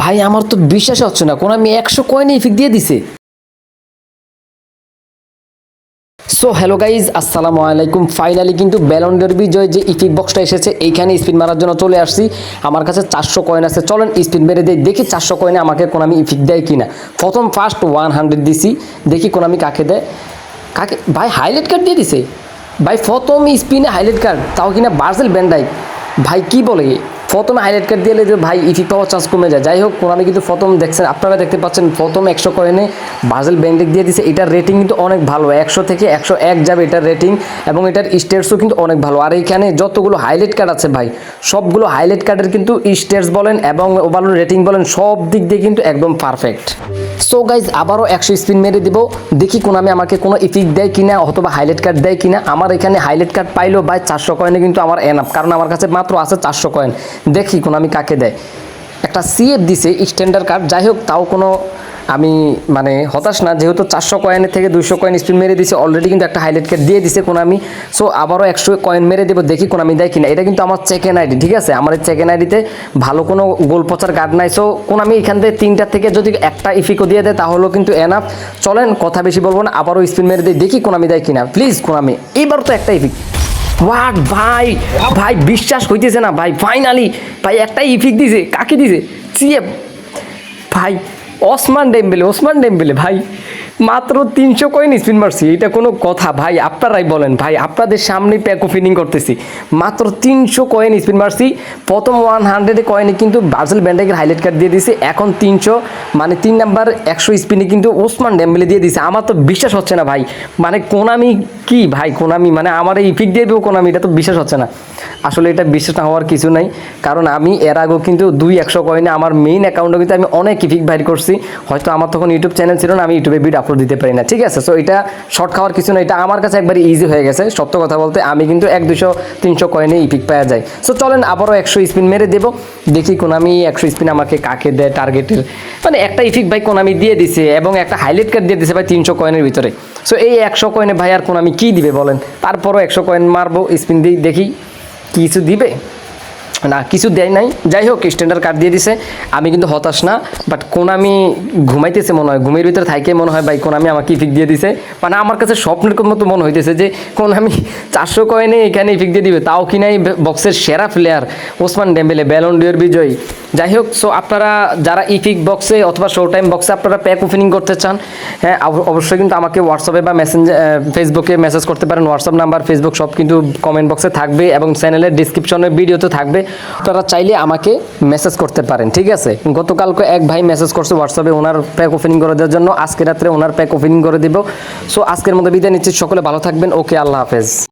ভাই, আমার তো বিশ্বাস হচ্ছে না। কোন আমি একশো কয়েন ইফিক দিয়ে দিছে। সো হ্যালো গাইজ আসসালামু আলাইকুম। ফাইনালি কিন্তু ব্যালন্ডের বিজয় যে ইফিক বক্সটা এসেছে, এইখানে স্পিন মারার জন্য চলে আসছি। আমার কাছে চারশো কয়েন আছে। চলেন স্পিন মেরে দেই। দেখি চারশো কয়েনে আমাকে কোন আমি ইফিক দেয় কিনা। প্রথম ফার্স্ট ওয়ান হান্ড্রেড দিছি। দেখি কোন আমি কাকে দেয়। কাকে? ভাই হাইলাইট কার্ড দিয়ে দিছে। ভাই প্রথম স্পিনে হাইলাইট কার্ড তাও কিনা বার্সেল ব্যান্ডাই ভাই কি বলে? প্রথমে হাইলাইট কার্ড দিলে যে ভাই ইফিক পাওয়ার চান্স কমে যায়। যাই হোক আমি কিন্তু প্রথম দেখছেন, আপনারা দেখতে পাচ্ছেন, প্রথম একশো কয়েনে বার্জেল ব্যান্ডেক দিয়ে দিছে। এটার রেটিং কিন্তু অনেক ভালো, একশো থেকে একশো এক যাবে এটার রেটিং এবং এটার স্টেটসও কিন্তু অনেক ভালো। আর এইখানে যতগুলো হাইলাইট কার্ড আছে ভাই, সবগুলো হাইলাইট কার্ডের কিন্তু স্টেটস বলেন এবং ওভারঅল রেটিং বলেন, সব দিক দিয়ে কিন্তু একদম পারফেক্ট সো গাইজ আবারও একশো স্পিন মেরে দিব। দেখি কোন আমি আমাকে কোনো ইফিক দেয় কিনা, অথবা হাইলাইট কার্ড দেয় কিনা। আমার এখানে হাইলাইট কার্ড পাইলো ভাই চারশো কয়েনে কিন্তু আমার এনাফ কারণ আমার কাছে মাত্র আছে চারশো কয়েন দেখি কোন আমি কাকে দেয়। একটা সিএফ দিছে স্ট্যান্ডার্ড কার্ড যাই হোক তাও কোনো আমি মানে হতাশ না, যেহেতু চারশো কয়েনের থেকে দুইশো কয়েন স্পিন মেরে দিছে অলরেডি কিন্তু একটা হাইলাইট কার্ড দিয়ে দিছে কোন আমি। সো আবারও একশো কয়েন মেরে দেবো, দেখি কোন আমি দেয় কিনা। এটা কিন্তু আমার চেকেন আইডি ঠিক আছে? আমার এই চেকেন আইডিতে ভালো কোনো গোল পচার কার্ড নাই। সো কোন আমি এখান থেকে তিনটা থেকে যদি একটা ইফিকও দিয়ে দেয়, তাহলেও কিন্তু এনাফ চলেন, কথা বেশি বলব না, আবারও স্পিন মেরে দিই, দেখি কোন আমি দেয় কিনা। প্লিজ কোন আমি। এইবার তো একটা ইফিক। হোয়াট ভাই ভাই, বিশ্বাস হইতেছে না, ভাই ফাইনালি ভাই, একটাই ইফিক দিছে, কাকে দিছে? সিএফ ভাই, ওসমান ডেম্বেলে ওসমান ডেম্বেলে, ভাই। মাত্র তিনশো কয়েন স্পিন মারছি, এটা কোনো কথা। ভাই, আপনারাই বলেন, ভাই, আপনাদের সামনে প্যাক ওপেনিং করতেছি। মাত্র তিনশো কয়েন স্পিন মারছি, প্রথম ওয়ান হান্ড্রেডে কয়েনে কিন্তু বাজেল ব্যান্ডেকের হাইলাইট কার্ড দিয়ে দিছে, এখন তিনশো মানে তিন নাম্বার একশো স্পিনে কিন্তু ওসমান ডেম্বেলে দিয়ে দিছে। আমার তো বিশ্বাস হচ্ছে না, ভাই। মানে কোনামি কি, ভাই, কোনামি? মানে আমার এই ইফিক দিয়ে দেবো কোনামি, এটা তো বিশ্বাস হচ্ছে না। আসলে এটা বিশ্বাস না হওয়ার কিছু নাই। কারণ আমি এর আগেও কিন্তু দুই একশো কয়েনে আমার মেইন অ্যাকাউন্টে কিন্তু আমি অনেক ইফিক বাইর করছি। হয়তো আমার তখন ইউটিউব চ্যানেল ছিল না, আমি ইউটিউবে ভিডিও আপলোড দিতে পারি না। ঠিক আছে সো এটা শর্ট খাওয়ার কিছু না এটা আমার কাছে একবার ইজি হয়ে গেছে। সত্য কথা বলতে আমি কিন্তু এক দুশো, তিনশো কয়েনে ইপিক পাওয়া যায়। সো চলেন আবারও একশো স্পিন মেরে দেবো। দেখি কোন আমি একশো স্পিন আমাকে কাকে দেয় টার্গেটের মানে একটা ইফিক ভাই কোন আমি দিয়ে দিছে এবং একটা হাইলাইট কার্ড দিয়ে দিছে ভাই তিনশো কয়েনের ভিতরে। সো এই একশো কয়েনে ভাই আর কোন আমি কী দিবে বলেন? তারপরও একশো কয়েন মারবো স্পিন দিই, দেখি। কিছু দিবে? না, কিছু দেয় নাই। যাই হোক স্ট্যান্ডার্ড কার্ড দিয়ে দিছে। আমি কিন্তু হতাশ না বাট কোন আমি ঘুমাইতেছে মনে হয়। ঘুমের ভিতরে থাইকে মনে হয়, ভাই কোন আমি আমাকে ইফিক দিয়ে দিছে। মানে আমার কাছে স্বপ্নের মতো মনে হইতেছে যে কোন আমি চারশো কয়েনে এখানে ইফিক দিয়ে দিবে, তাও কি নাই? বক্সের সেরা player Ousmane Dembele Ballon d'Or বিজয়ী। যাই হোক সো আপনারা যারা ইফিক বক্সে অথবা শো টাইম বক্সে আপনারা প্যাক ওপেনিং করতে চান হ্যাঁ অবশ্যই কিন্তু আমাকে হোয়াটসঅ্যাপে বা মেসেঞ্জার ফেসবুকে মেসেজ করতে পারেন। হোয়াটসঅ্যাপ নাম্বার ফেসবুক সব কিন্তু কমেন্ট বক্সে থাকবে এবং চ্যানেলের ডিসক্রিপশনে ভিডিওতে থাকবে। আপনারা চাইলে আমাকে মেসেজ করতে পারেন, ঠিক আছে? গতকালকে এক ভাই মেসেজ করছে হোয়াটসঅ্যাপে ওনার প্যাক ওপেনিং করে দেওয়ার জন্য। আজকে রাত্রে ওনার প্যাক ওপেনিং করে দিব। সো আজকের মধ্যে বিদায় নিচ্ছি। সকলে ভালো থাকবেন। ওকে, আল্লাহ হাফেজ।